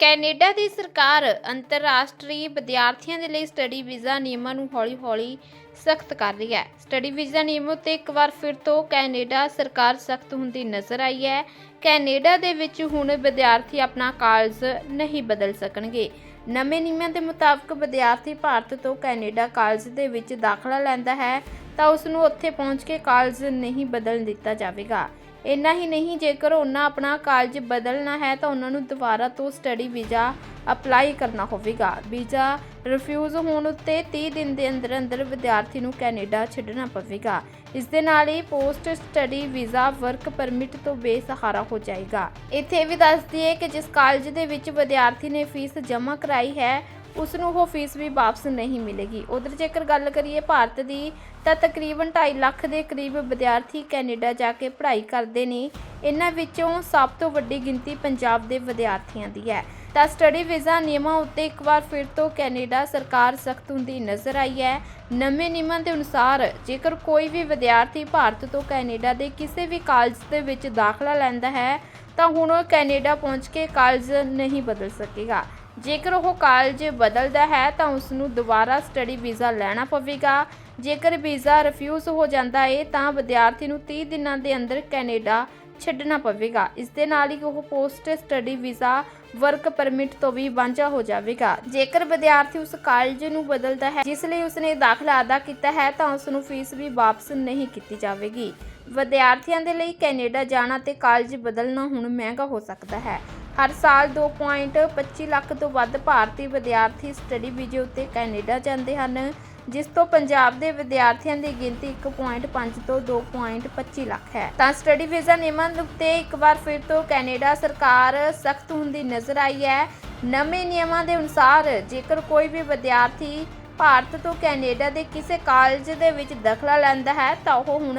Canada ਦੀ ਸਰਕਾਰ ਅੰਤਰਰਾਸ਼ਟਰੀ ਵਿਦਿਆਰਥੀਆਂ ਦੇ ਲਈ ਸਟੱਡੀ ਵੀਜ਼ਾ ਨਿਯਮਾਂ ਨੂੰ ਹੌਲੀ-ਹੌਲੀ ਸਖਤ ਕਰ ਰਹੀ ਹੈ। ਸਟੱਡੀ ਵੀਜ਼ਾ ਨਿਯਮ ਉੱਤੇ ਇੱਕ ਵਾਰ ਫਿਰ ਤੋਂ ਕੈਨੇਡਾ ਸਰਕਾਰ ਸਖਤ ਹੁੰਦੀ ਨਜ਼ਰ ਆਈ ਹੈ। ਕੈਨੇਡਾ ਦੇ ਵਿੱਚ ਹੁਣ ਵਿਦਿਆਰਥੀ ਆਪਣਾ ਕਾਲਜ ਨਹੀਂ ਬਦਲ ਸਕਣਗੇ। ਨਵੇਂ ਨਿਯਮਾਂ ਦੇ ਮੁਤਾਬਕ ਵਿਦਿਆਰਥੀ ਭਾਰਤ ਤੋਂ ਕੈਨੇਡਾ ਕਾਲਜ ਦੇ ਵਿੱਚ ਦਾਖਲਾ ਲੈਂਦਾ ਹੈ ਤਾਂ ਉਸ ਨੂੰ ਉੱਥੇ ਪਹੁੰਚ ਕੇ ਕਾਲਜ ਨਹੀਂ ਬਦਲਣ ਦਿੱਤਾ ਜਾਵੇਗਾ। ਇੰਨਾ ਹੀ ਨਹੀਂ, ਜੇਕਰ ਉਹਨਾਂ ਆਪਣਾ ਕਾਲਜ ਬਦਲਣਾ ਹੈ ਤਾਂ ਉਹਨਾਂ ਨੂੰ ਦੁਬਾਰਾ ਤੋਂ ਸਟੱਡੀ ਵੀਜ਼ਾ ਅਪਲਾਈ ਕਰਨਾ ਹੋਵੇਗਾ। ਵੀਜ਼ਾ ਰਿਫਿਊਜ਼ ਹੋਣ ਉੱਤੇ 30 ਦਿਨ ਦੇ ਅੰਦਰ ਅੰਦਰ ਵਿਦਿਆਰਥੀ ਨੂੰ ਕੈਨੇਡਾ ਛੱਡਣਾ ਪਵੇਗਾ। ਇਸ ਦੇ ਨਾਲ ਹੀ post study visa work permit ਤੋਂ ਬੇਸਹਾਰਾ ਹੋ ਜਾਏਗਾ। ਇੱਥੇ ਇਹ ਵੀ ਦੱਸ ਦਈਏ ਕਿ ਜਿਸ ਕਾਲਜ ਦੇ ਵਿੱਚ ਵਿਦਿਆਰਥੀ ਨੇ ਫੀਸ ਜਮ੍ਹਾਂ ਕਰਾਈ ਹੈ ਉਸ ਨੂੰ ਉਹ ਫੀਸ ਵੀ ਵਾਪਸ ਨਹੀਂ ਮਿਲੇਗੀ। ਉਧਰ ਜੇਕਰ ਗੱਲ ਕਰੀਏ ਭਾਰਤ ਦੀ, ਤਾਂ ਤਕਰੀਬਨ 2.5 ਲੱਖ ਦੇ ਕਰੀਬ ਵਿਦਿਆਰਥੀ ਕੈਨੇਡਾ ਜਾ ਕੇ ਪੜ੍ਹਾਈ ਕਰਦੇ ਨੇ। ਇਹਨਾਂ ਵਿੱਚੋਂ ਸਭ ਤੋਂ ਵੱਡੀ ਗਿਣਤੀ ਪੰਜਾਬ ਦੇ ਵਿਦਿਆਰਥੀਆਂ ਦੀ ਹੈ। ਤਾਂ ਸਟੱਡੀ ਵੀਜ਼ਾ ਨਿਯਮਾਂ ਉੱਤੇ ਇੱਕ ਵਾਰ ਫਿਰ ਤੋਂ ਕੈਨੇਡਾ ਸਰਕਾਰ ਸਖਤ ਹੁੰਦੀ ਨਜ਼ਰ ਆਈ ਹੈ। ਨਵੇਂ ਨਿਯਮਾਂ ਦੇ ਅਨੁਸਾਰ, ਜੇਕਰ ਕੋਈ ਵੀ ਵਿਦਿਆਰਥੀ ਭਾਰਤ ਤੋਂ ਕੈਨੇਡਾ ਦੇ ਕਿਸੇ ਵੀ ਕਾਲਜ ਦੇ ਵਿੱਚ ਦਾਖਲਾ ਲੈਂਦਾ ਹੈ, ਤਾਂ ਹੁਣ ਉਹ ਕੈਨੇਡਾ ਪਹੁੰਚ ਕੇ ਕਾਲਜ ਨਹੀਂ ਬਦਲ ਸਕੇਗਾ। ਜੇਕਰ ਉਹ ਕਾਲਜ ਬਦਲਦਾ ਹੈ ਤਾਂ ਉਸ ਨੂੰ ਦੁਬਾਰਾ ਸਟੱਡੀ ਵੀਜ਼ਾ ਲੈਣਾ ਪਵੇਗਾ। ਜੇਕਰ ਵੀਜ਼ਾ ਰਿਫਿਊਜ਼ ਹੋ ਜਾਂਦਾ ਹੈ ਤਾਂ ਵਿਦਿਆਰਥੀ ਨੂੰ 30 ਦਿਨਾਂ ਦੇ ਅੰਦਰ ਕੈਨੇਡਾ ਛੱਡਣਾ ਪਵੇਗਾ। ਇਸ ਦੇ ਨਾਲ ਹੀ ਉਹ post study visa work permit ਤੋਂ ਵੀ ਵਾਂਝਾ ਹੋ ਜਾਵੇਗਾ। ਜੇਕਰ ਵਿਦਿਆਰਥੀ ਉਸ ਕਾਲਜ ਨੂੰ ਬਦਲਦਾ ਹੈ, ਜਿਸ ਲਈ ਉਸਨੇ ਦਾਖਲਾ ਅਦਾ ਕੀਤਾ ਹੈ, ਤਾਂ ਉਸ ਨੂੰ ਫੀਸ ਵੀ ਵਾਪਸ ਨਹੀਂ ਕੀਤੀ ਜਾਵੇਗੀ। ਵਿਦਿਆਰਥੀਆਂ ਦੇ ਲਈ ਕੈਨੇਡਾ ਜਾਣਾ ਤੇ ਕਾਲਜ ਬਦਲਣਾ ਹੁਣ ਮਹਿੰਗਾ ਹੋ ਸਕਦਾ ਹੈ। ਹਰ ਸਾਲ 2.25 ਲੱਖ ਤੋਂ ਵੱਧ ਭਾਰਤੀ ਵਿਦਿਆਰਥੀ ਸਟੱਡੀ ਵੀਜ਼ੇ ਉੱਤੇ ਕੈਨੇਡਾ ਜਾਂਦੇ ਹਨ, ਜਿਸ ਤੋਂ ਪੰਜਾਬ ਦੇ ਵਿਦਿਆਰਥੀਆਂ ਦੀ ਗਿਣਤੀ 1.5 ਤੋਂ 2.25 ਲੱਖ ਹੈ। ਤਾਂ ਸਟੱਡੀ ਵੀਜ਼ਾ ਨਿਯਮਾਂ ਉੱਤੇ ਇੱਕ ਵਾਰ ਫਿਰ ਤੋਂ ਕੈਨੇਡਾ ਸਰਕਾਰ ਸਖਤ ਹੁੰਦੀ ਨਜ਼ਰ ਆਈ ਹੈ। ਨਵੇਂ ਨਿਯਮਾਂ ਦੇ ਅਨੁਸਾਰ ਜੇਕਰ ਕੋਈ ਵੀ ਵਿਦਿਆਰਥੀ ਭਾਰਤ ਤੋਂ ਕੈਨੇਡਾ ਦੇ ਕਿਸੇ ਕਾਲਜ ਦੇ ਵਿੱਚ ਦਾਖਲਾ ਲੈਂਦਾ ਹੈ, ਤਾਂ ਉਹ ਹੁਣ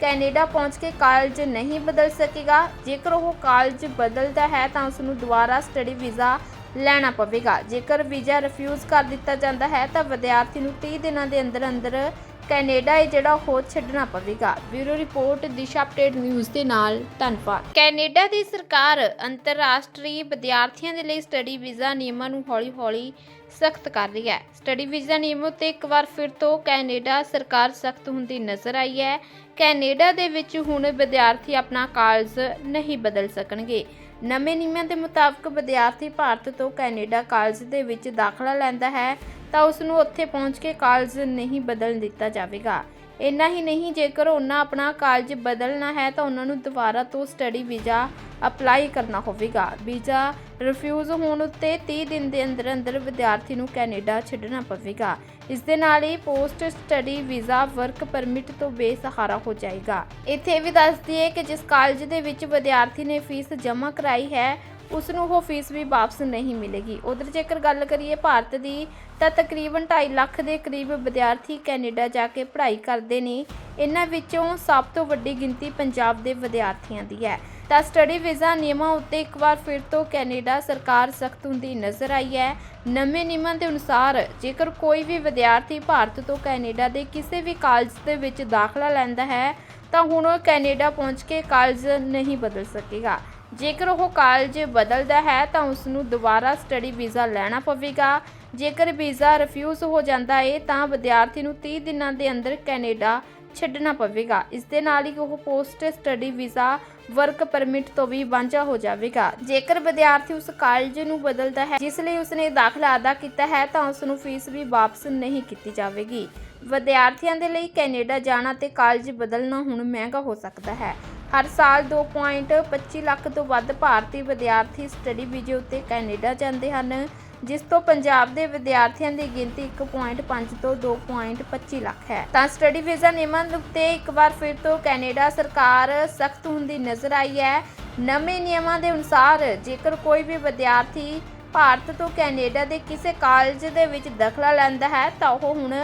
ਕੈਨੇਡਾ ਪਹੁੰਚ ਕੇ ਕਾਲਜ ਨਹੀਂ ਬਦਲ ਸਕੇਗਾ। ਜੇਕਰ ਉਹ ਕਾਲਜ ਬਦਲਦਾ ਹੈ ਤਾਂ ਉਸ ਨੂੰ ਦੁਬਾਰਾ ਸਟੱਡੀ ਵੀਜ਼ਾ ਲੈਣਾ ਪਵੇਗਾ। ਜੇਕਰ ਵੀਜ਼ਾ ਰਿਫਿਊਜ਼ ਕਰ ਦਿੱਤਾ ਜਾਂਦਾ ਹੈ, ਤਾਂ ਵਿਦਿਆਰਥੀ ਨੂੰ 30 ਦਿਨਾਂ ਦੇ ਅੰਦਰ ਅੰਦਰ ਕੈਨੇਡਾ ਇਹ ਜਿਹੜਾ ਉਹ ਛੱਡਣਾ ਪਵੇਗਾ। Bureau report, Disha update news ਦੇ ਨਾਲ ਧੰਨਵਾਦ। ਕੈਨੇਡਾ ਦੀ ਸਰਕਾਰ ਅੰਤਰਰਾਸ਼ਟਰੀ ਵਿਦਿਆਰਥੀਆਂ ਦੇ ਲਈ ਸਟੱਡੀ ਵੀਜ਼ਾ ਨਿਯਮਾਂ ਨੂੰ ਹੌਲੀ-ਹੌਲੀ ਸਖਤ ਕਰ ਰਹੀ ਹੈ। ਸਟੱਡੀ ਵੀਜ਼ਾ ਨਿਯਮ ਉੱਤੇ ਇੱਕ ਵਾਰ ਫਿਰ ਤੋਂ ਕੈਨੇਡਾ ਸਰਕਾਰ ਸਖਤ ਹੁੰਦੀ ਨਜ਼ਰ ਆਈ ਹੈ। ਕੈਨੇਡਾ ਦੇ ਵਿੱਚ ਹੁਣ ਵਿਦਿਆਰਥੀ ਆਪਣਾ ਕਾਲਜ ਨਹੀਂ ਬਦਲ ਸਕਣਗੇ। ਨਵੇਂ ਨਿਯਮਾਂ ਦੇ ਮੁਤਾਬਕ ਵਿਦਿਆਰਥੀ ਭਾਰਤ ਤੋਂ ਕੈਨੇਡਾ ਕਾਲਜ ਦੇ ਵਿੱਚ ਦਾਖਲਾ ਲੈਂਦਾ ਹੈ, ਤਾਂ ਉਸ ਨੂੰ ਉੱਥੇ ਪਹੁੰਚ ਕੇ ਕਾਲਜ ਨਹੀਂ ਬਦਲ ਦਿੱਤਾ ਜਾਵੇਗਾ। ਇੰਨਾ ਹੀ ਨਹੀਂ, ਜੇਕਰ ਉਹਨਾਂ ਆਪਣਾ ਕਾਲਜ ਬਦਲਣਾ ਹੈ ਤਾਂ ਉਹਨਾਂ ਨੂੰ ਦੁਬਾਰਾ ਤੋਂ ਸਟੱਡੀ ਵੀਜ਼ਾ ਅਪਲਾਈ ਕਰਨਾ ਹੋਵੇਗਾ। ਵੀਜ਼ਾ ਰਿਫਿਊਜ਼ ਹੋਣ ਉੱਤੇ 30 ਦਿਨ ਦੇ ਅੰਦਰ ਅੰਦਰ ਵਿਦਿਆਰਥੀ ਨੂੰ ਕੈਨੇਡਾ ਛੱਡਣਾ ਪਵੇਗਾ। ਇਸ ਦੇ ਨਾਲ ਹੀ post study visa work permit ਤੋਂ ਬੇਸਹਾਰਾ ਹੋ ਜਾਏਗਾ। ਇੱਥੇ ਵੀ ਦੱਸ ਦਈਏ ਕਿ ਜਿਸ ਕਾਲਜ ਦੇ ਵਿੱਚ ਵਿਦਿਆਰਥੀ ਨੇ ਫੀਸ ਜਮ੍ਹਾਂ ਕਰਾਈ ਹੈ ਉਸ ਨੂੰ ਉਹ ਫੀਸ ਵੀ ਵਾਪਸ ਨਹੀਂ ਮਿਲੇਗੀ। ਉਧਰ ਜੇਕਰ ਗੱਲ ਕਰੀਏ ਭਾਰਤ ਦੀ, ਤਾਂ ਤਕਰੀਬਨ 2.5 ਲੱਖ ਦੇ ਕਰੀਬ ਵਿਦਿਆਰਥੀ ਕੈਨੇਡਾ ਜਾ ਕੇ ਪੜ੍ਹਾਈ ਕਰਦੇ ਨੇ। ਇਹਨਾਂ ਵਿੱਚੋਂ ਸਭ ਤੋਂ ਵੱਡੀ ਗਿਣਤੀ ਪੰਜਾਬ ਦੇ ਵਿਦਿਆਰਥੀਆਂ ਦੀ ਹੈ। ਤਾਂ ਸਟੱਡੀ ਵੀਜ਼ਾ ਨਿਯਮਾਂ ਉੱਤੇ ਇੱਕ ਵਾਰ ਫਿਰ ਤੋਂ ਕੈਨੇਡਾ ਸਰਕਾਰ ਸਖਤ ਹੁੰਦੀ ਨਜ਼ਰ ਆਈ ਹੈ। ਨਵੇਂ ਨਿਯਮਾਂ ਦੇ ਅਨੁਸਾਰ, ਜੇਕਰ ਕੋਈ ਵੀ ਵਿਦਿਆਰਥੀ ਭਾਰਤ ਤੋਂ ਕੈਨੇਡਾ ਦੇ ਕਿਸੇ ਵੀ ਕਾਲਜ ਦੇ ਵਿੱਚ ਦਾਖਲਾ ਲੈਂਦਾ ਹੈ, ਤਾਂ ਹੁਣ ਉਹ ਕੈਨੇਡਾ ਪਹੁੰਚ ਕੇ ਕਾਲਜ ਨਹੀਂ ਬਦਲ ਸਕੇਗਾ। ਜੇਕਰ ਉਹ ਕਾਲਜ ਬਦਲਦਾ ਹੈ ਤਾਂ ਉਸ ਨੂੰ ਦੁਬਾਰਾ ਸਟੱਡੀ ਵੀਜ਼ਾ ਲੈਣਾ ਪਵੇਗਾ। ਜੇਕਰ ਵੀਜ਼ਾ ਰਿਫਿਊਜ਼ ਹੋ ਜਾਂਦਾ ਹੈ ਤਾਂ ਵਿਦਿਆਰਥੀ ਨੂੰ 30 ਦਿਨਾਂ ਦੇ ਅੰਦਰ ਕੈਨੇਡਾ ਛੱਡਣਾ ਪਵੇਗਾ। ਇਸ ਦੇ ਨਾਲ ਹੀ ਉਹ post study visa work permit ਤੋਂ ਵੀ ਵਾਂਝਾ ਹੋ ਜਾਵੇਗਾ। ਜੇਕਰ ਵਿਦਿਆਰਥੀ ਉਸ ਕਾਲਜ ਨੂੰ ਬਦਲਦਾ ਹੈ, ਜਿਸ ਲਈ ਉਸਨੇ ਦਾਖਲਾ ਅਦਾ ਕੀਤਾ ਹੈ ਤਾਂ ਉਸ ਨੂੰ ਫੀਸ ਵੀ ਵਾਪਸ ਨਹੀਂ ਕੀਤੀ ਜਾਵੇਗੀ। ਵਿਦਿਆਰਥੀਆਂ ਦੇ ਲਈ ਕੈਨੇਡਾ ਜਾਣਾ ਤੇ ਕਾਲਜ ਬਦਲਣਾ ਹੁਣ ਮਹਿੰਗਾ ਹੋ ਸਕਦਾ ਹੈ। ਹਰ ਸਾਲ 2.25 ਲੱਖ ਤੋਂ ਵੱਧ ਭਾਰਤੀ ਵਿਦਿਆਰਥੀ ਸਟੱਡੀ ਵੀਜ਼ੇ ਉੱਤੇ ਕੈਨੇਡਾ ਜਾਂਦੇ ਹਨ, ਜਿਸ ਤੋਂ ਪੰਜਾਬ ਦੇ ਵਿਦਿਆਰਥੀਆਂ ਦੀ ਗਿਣਤੀ 1.5 ਤੋਂ 2.25 ਲੱਖ ਹੈ। ਤਾਂ ਸਟੱਡੀ ਵੀਜ਼ਾ ਨਿਯਮਾਂ ਉੱਤੇ ਇੱਕ ਵਾਰ ਫਿਰ ਤੋਂ ਕੈਨੇਡਾ ਸਰਕਾਰ ਸਖਤ ਹੁੰਦੀ ਨਜ਼ਰ ਆਈ ਹੈ। ਨਵੇਂ ਨਿਯਮਾਂ ਦੇ ਅਨੁਸਾਰ ਜੇਕਰ ਕੋਈ ਵੀ ਵਿਦਿਆਰਥੀ ਭਾਰਤ ਤੋਂ ਕੈਨੇਡਾ ਦੇ ਕਿਸੇ ਕਾਲਜ ਦੇ ਵਿੱਚ ਦਾਖਲਾ ਲੈਂਦਾ ਹੈ, ਤਾਂ ਉਹ ਹੁਣ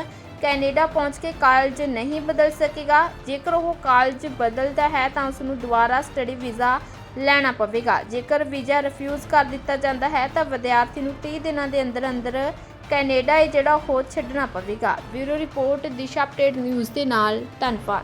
ਕੈਨੇਡਾ ਪਹੁੰਚ ਕੇ ਕਾਲਜ ਨਹੀਂ ਬਦਲ ਸਕੇਗਾ। ਜੇਕਰ ਉਹ ਕਾਲਜ ਬਦਲਦਾ ਹੈ ਤਾਂ ਉਸ ਨੂੰ ਦੁਬਾਰਾ ਸਟੱਡੀ ਵੀਜ਼ਾ ਲੈਣਾ ਪਵੇਗਾ। ਜੇਕਰ ਵੀਜ਼ਾ ਰਿਫਿਊਜ਼ ਕਰ ਦਿੱਤਾ ਜਾਂਦਾ ਹੈ ਤਾਂ ਵਿਦਿਆਰਥੀ ਨੂੰ 30 ਦਿਨਾਂ ਦੇ ਅੰਦਰ ਅੰਦਰ ਕੈਨੇਡਾ ਇਹ ਜਿਹੜਾ ਉਹ ਛੱਡਣਾ ਪਵੇਗਾ। Bureau report, Disha update news ਦੇ ਨਾਲ ਧੰਨਵਾਦ।